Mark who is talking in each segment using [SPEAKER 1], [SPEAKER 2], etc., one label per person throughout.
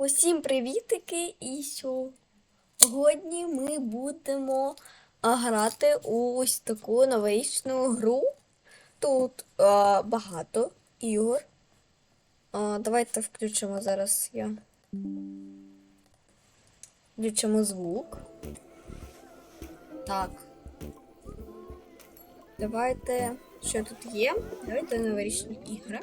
[SPEAKER 1] Усім привітики! І сьогодні ми будемо грати у ось таку новорічну гру. Тут а, багато ігор. А, давайте включимо зараз я. Включимо звук. Так. Давайте. Що тут є? Давайте новорічні ігри.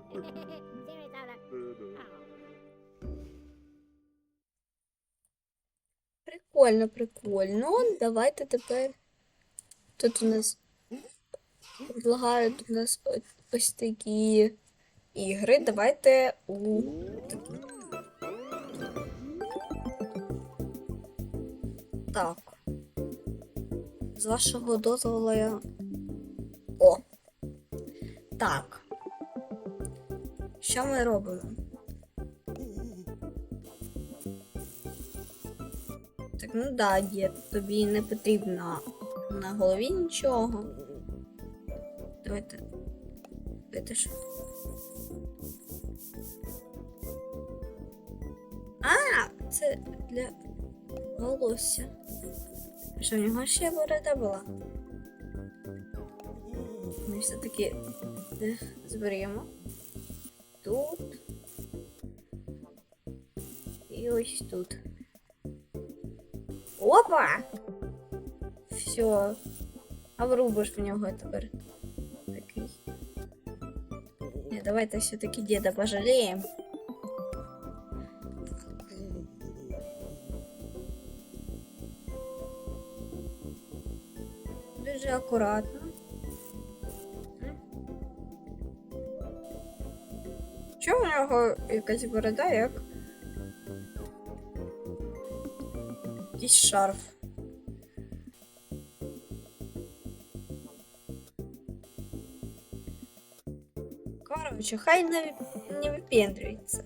[SPEAKER 1] Прикольно, прикольно. Давайте тепер. Тут у нас предлагають у нас ось такі ігри. Давайте у. Так. З вашого дозволу я. О. Так. Що ми робимо? Так, ну да, дід, тобі не потрібно на голові нічого. Давайте. Давайте що. А, це для волосся. Що в нього ще борода була? Ми все-таки е, зберемо. Тут. І ось тут. Опа! Все. А врубиш в нього тепер. Такий. Ні, давайте все-таки деда пожаліємо. Дуже акуратно. Нього якась борода, як? Якийсь шарф. Короче, хай не, не випендрюється.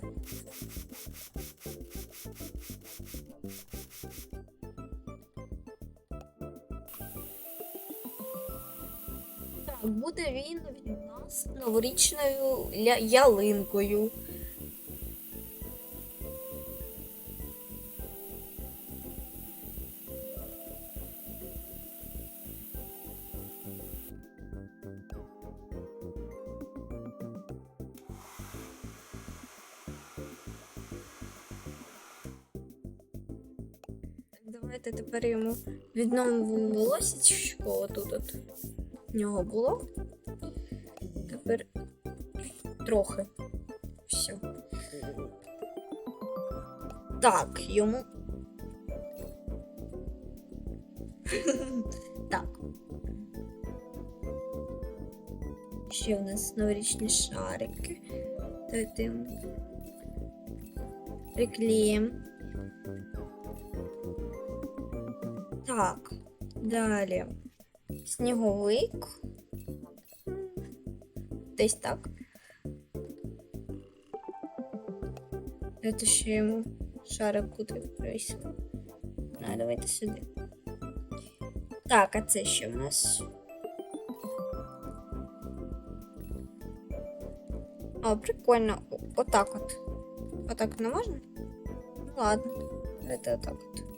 [SPEAKER 1] Буде він від нас новорічною ля- ялинкою. Йому відновимо волосечко отут от нього було. Тепер трохи. Все. Так, йому. так. Ще у нас новорічні шарики. Давайте Так, далі. Сніговик. Десь так. Давайте ще йому шарик куди прийшло. А, давайте сюди. Так, а це що в нас? О, прикольно. Отак от. Отак не можна? Ладно. Давайте отак от.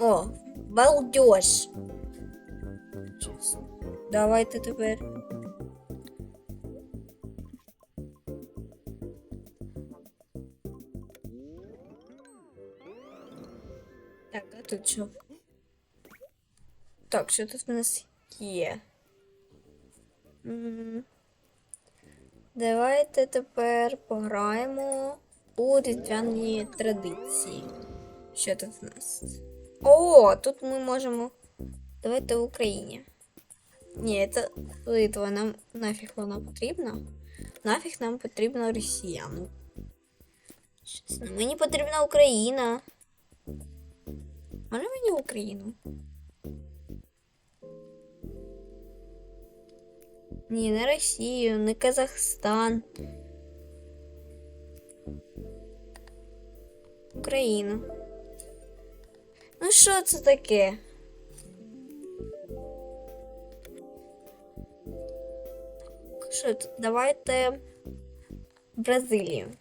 [SPEAKER 1] О, балдеж. Давайте тепер. Так, а тут що? Так, що тут в нас є? Давайте тепер пограємо у різдвяні традиції. Що тут в нас? О, тут ми можемо. Давайте в Україні. Ні, це Литва. Нам нафіг вона потрібна. Нафіг нам потрібна Росія. Ну. Чесно, мені потрібна Україна. Можна мені в Україну? Ні, не Росію, не Казахстан. Україну. Ну що це таке? Що? Давайте Бразилію.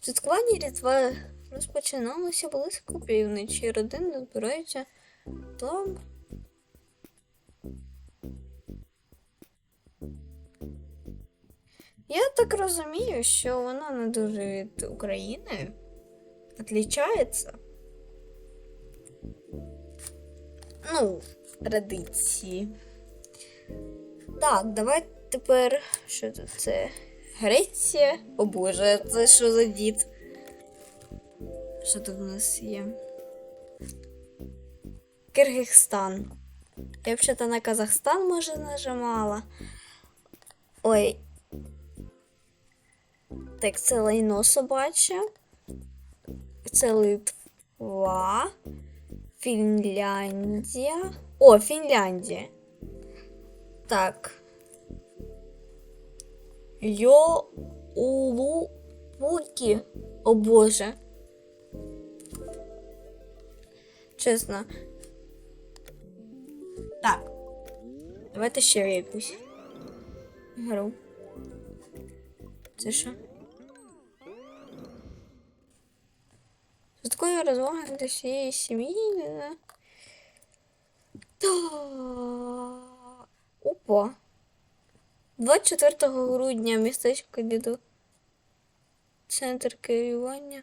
[SPEAKER 1] Святкування Різдва розпочиналося близько півночі. Родини збираються там. Я так розумію, що вона не дуже від України відрізняється. Ну, традиції. Так, давай тепер. Що тут це? Греція? О боже, це що за дід? Що тут у нас є? Киргизстан. Я взагалі на Казахстан, може, нажимала. Ой. Так, це лайно собаче. Це Литва. Фінляндія. О, Фінляндія. Так. Йо улу Пукі. О боже. Чесно. Так. Давайте ще якусь гру. Це що? Це такої розваги для всієї сім'ї. Та. Опа. 24 грудня містечко діду. Центр керування.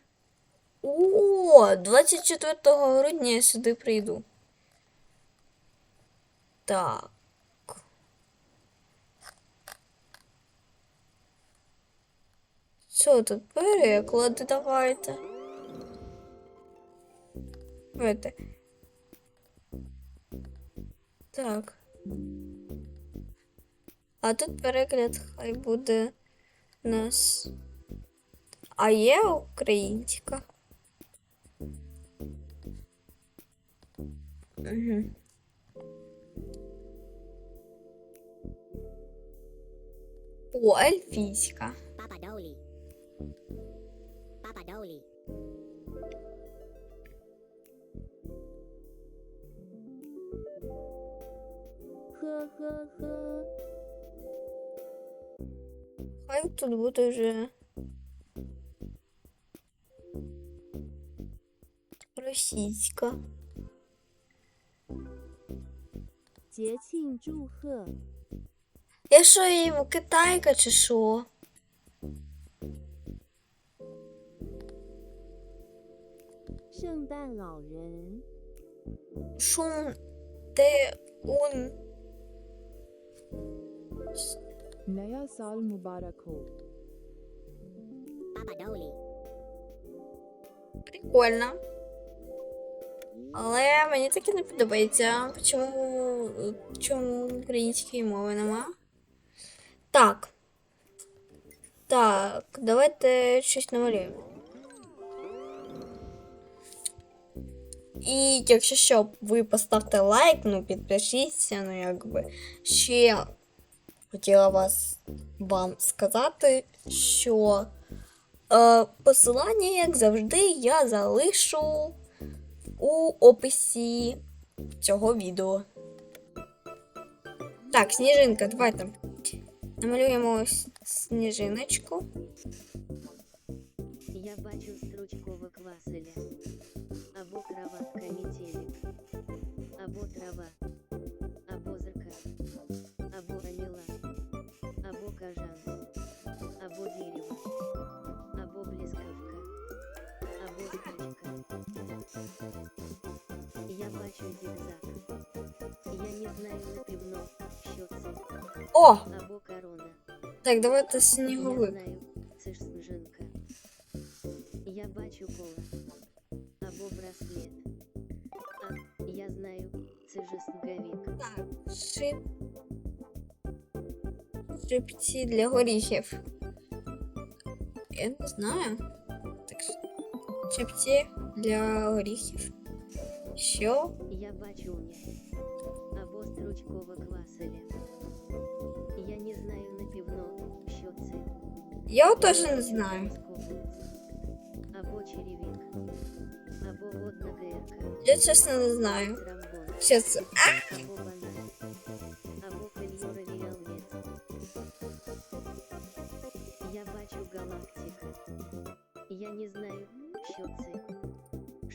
[SPEAKER 1] О, 24 грудня я сюди прийду. Так. Що тут переклади давайте. Давайте. Так. А тут перегляд хай буде у нас. А є українська. Угу. О, ельфійська.
[SPEAKER 2] Papadoli. Papadoli. Dauli. Ха-ха-ха.
[SPEAKER 1] Хай тут буде вже. Російська. Я що їм китайка чи що?
[SPEAKER 2] 圣诞老人，
[SPEAKER 1] Шун де ун.
[SPEAKER 3] नया साल मुबारक हो
[SPEAKER 2] Papadoli.
[SPEAKER 1] Прикольно. Але мені таке не подобається. Чому, чому української мови нема? Так. Так, давайте щось намалюємо. І якщо що, ви поставте лайк, ну підпишіться, ну якби ще хотіла вас вам сказати, що е, посилання, як завжди, я залишу у описі цього відео. Так, сніжинка, давайте. Намалюємо сніжиночку.
[SPEAKER 2] Я бачу стручкове кваселя. Або кроватка метелик. Або трава. Або зеркал. Або аміла. Або кажан. Або дерево. Або блискавка. Або скачка. Я бачу зігзаг. Я не знаю напевно, що це.
[SPEAKER 1] О!
[SPEAKER 2] Або корона.
[SPEAKER 1] Так, давайте
[SPEAKER 2] Я
[SPEAKER 1] сніговик. Шип... шипці для горіхів. Я не знаю. Так, шипці для горіхів. Що?
[SPEAKER 2] Я бачу м'яч. Або стручкове кваселя. Я не знаю напевно, що це.
[SPEAKER 1] Я теж не знаю.
[SPEAKER 2] Або черевик. Або водна гирка.
[SPEAKER 1] Я чесно не знаю. Що це?
[SPEAKER 2] Або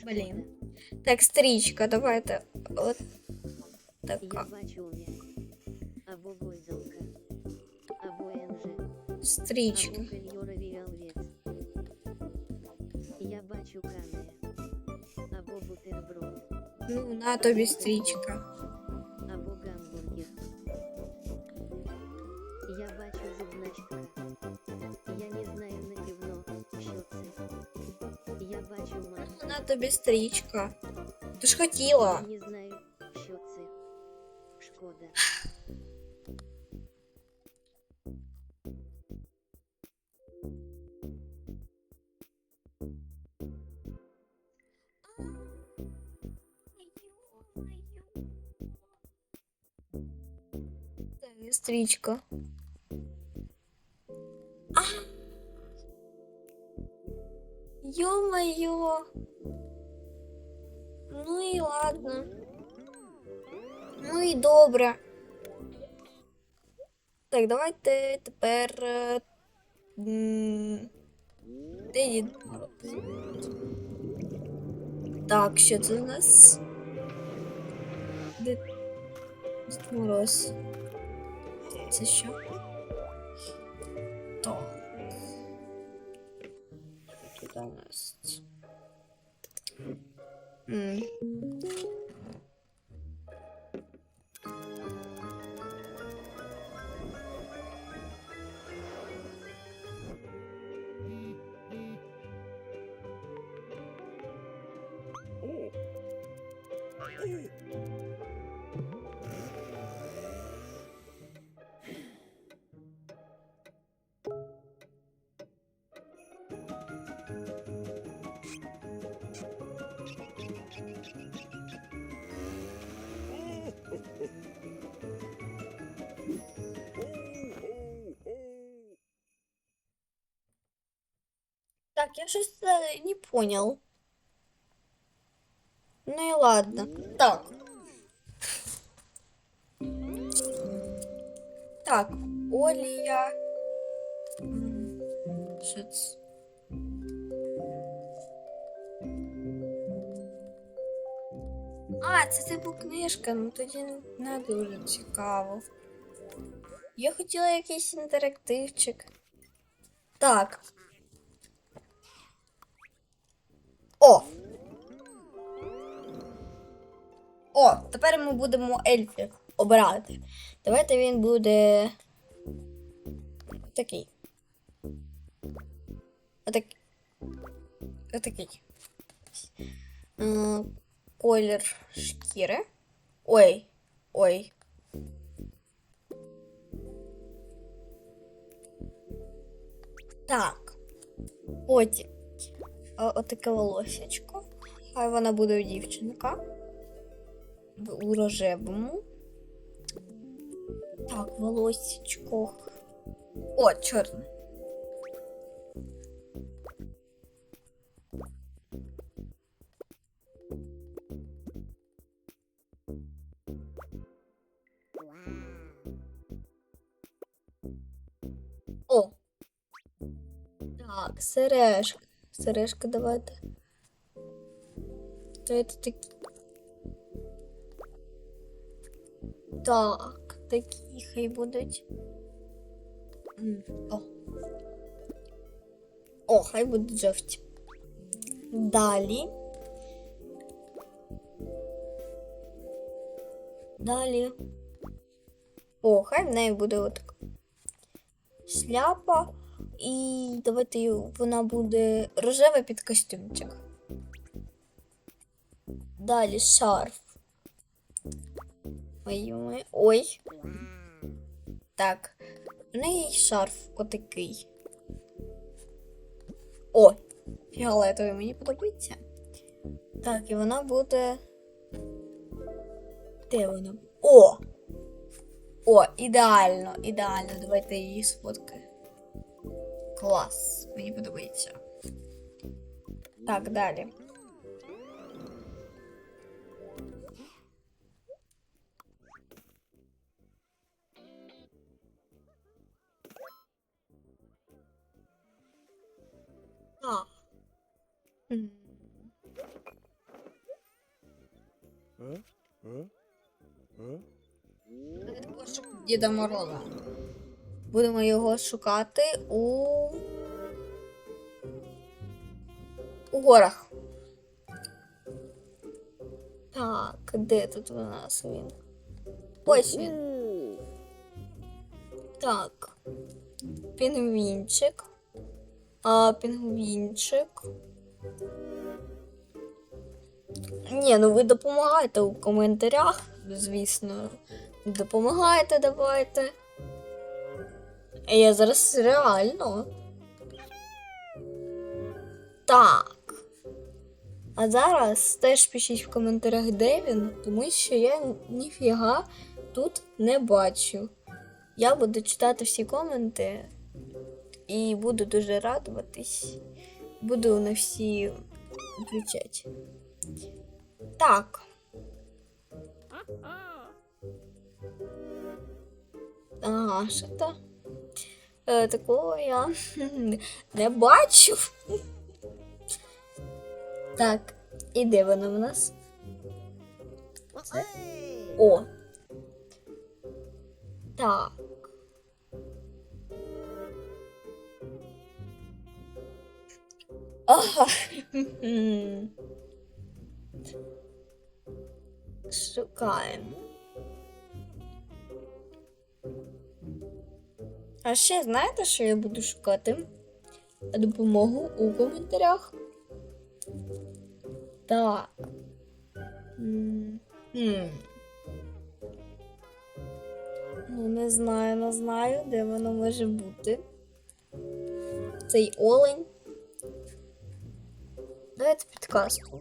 [SPEAKER 1] Блін. Так, стрічка, давайте. От
[SPEAKER 2] Я
[SPEAKER 1] така
[SPEAKER 2] бачу м'яч. Або гойдалка. Або енже.
[SPEAKER 1] стрічка.
[SPEAKER 2] Або кальюровий омлет. Я бачу кане. Або бутерброд.
[SPEAKER 1] Ну, на тобі стрічка. тобі стрічка. Ти ж хотіла.
[SPEAKER 2] Я не знаю, що це. Шкода.
[SPEAKER 1] Це стрічка. А! Ё-моё. Ну і ладно. Ну і добре. Так, давайте тепер. е, Де Мороз? Так, що це у нас? Де Мороз? Це що? Так. Тут у нас. М. Так, я щось е, не понял. Ну і ладно. Так. Так, Олія. Що? А, це типу книжка, ну тоді не дуже цікаво. Я хотіла якийсь інтерактивчик. Так. О! О, тепер ми будемо ельфів обирати. Давайте він буде. Такий. Отакий. Отакий. Е, Колір шкіри. Ой. Ой. Так. Потім. Е, отаке волосячко. Хай вона буде дівчинка. У рожевому. Так, волосічко. О, чорне. О! Так, сережки. Сережка давайте. Это такі. Так, такі хай будуть. О. О, хай будуть жовті. Далі. Далі. О, хай в неї буде отак. Шляпа. І давайте вона буде рожева під костюмчик. Далі шарф. Ой, ой. Так. В неї шарф отакий. О, фіолетовий мені подобається. Так, і вона буде. Де вона? О! О, ідеально, ідеально. Давайте її сфоткаємо. Клас, мені подобається. Так, далі. Так. М. Кошик Діда Мороза. Будемо його шукати у. У горах. Так, де тут у нас він? Ось він. Так. Пінгвінчик. А, пінгвінчик. Ні, ну ви допомагаєте у коментарях, звісно. Допомагаєте, давайте. Я зараз реально. Так. А зараз теж пишіть в коментарях, де він, тому що я ніфіга тут не бачу. Я буду читати всі коменти і буду дуже радуватись. Буду на всі відповідати. Так. Ага, що то? Е, такого я не бачу. Так, і де вона в нас? Це- О. Так. Ага. Шукаємо. А ще знаєте, що я буду шукати? Допомогу у коментарях. Так. М, хм. Ну, не знаю, не знаю, де воно може бути. Цей олень. Давайте підказку.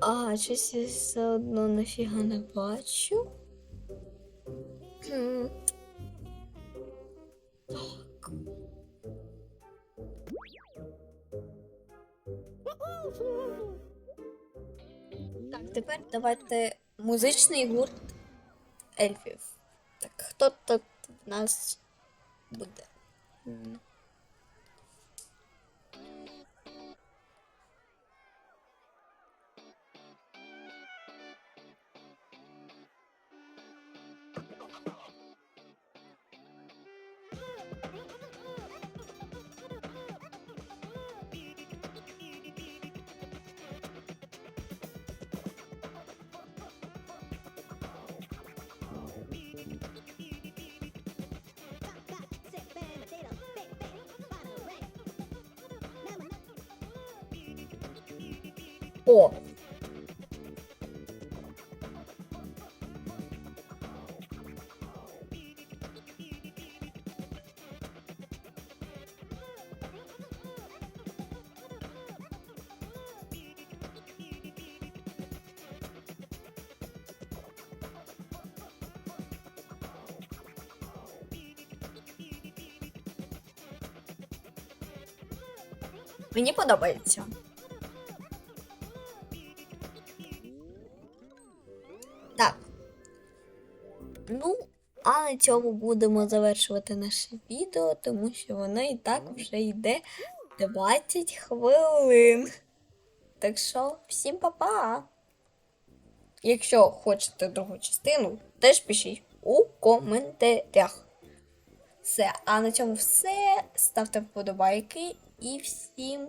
[SPEAKER 1] А, щось я все одно нафіга не бачу. Так. Так, тепер давайте музичний гурт ельфів. Так, хто тут в нас буде? О! Мені подобається. Цьому будемо завершувати наше відео, тому що воно і так вже йде 20 хвилин. Так що, всім па-па! Якщо хочете другу частину, теж пишіть у коментарях. Все, а на цьому все. Ставте вподобайки і всім.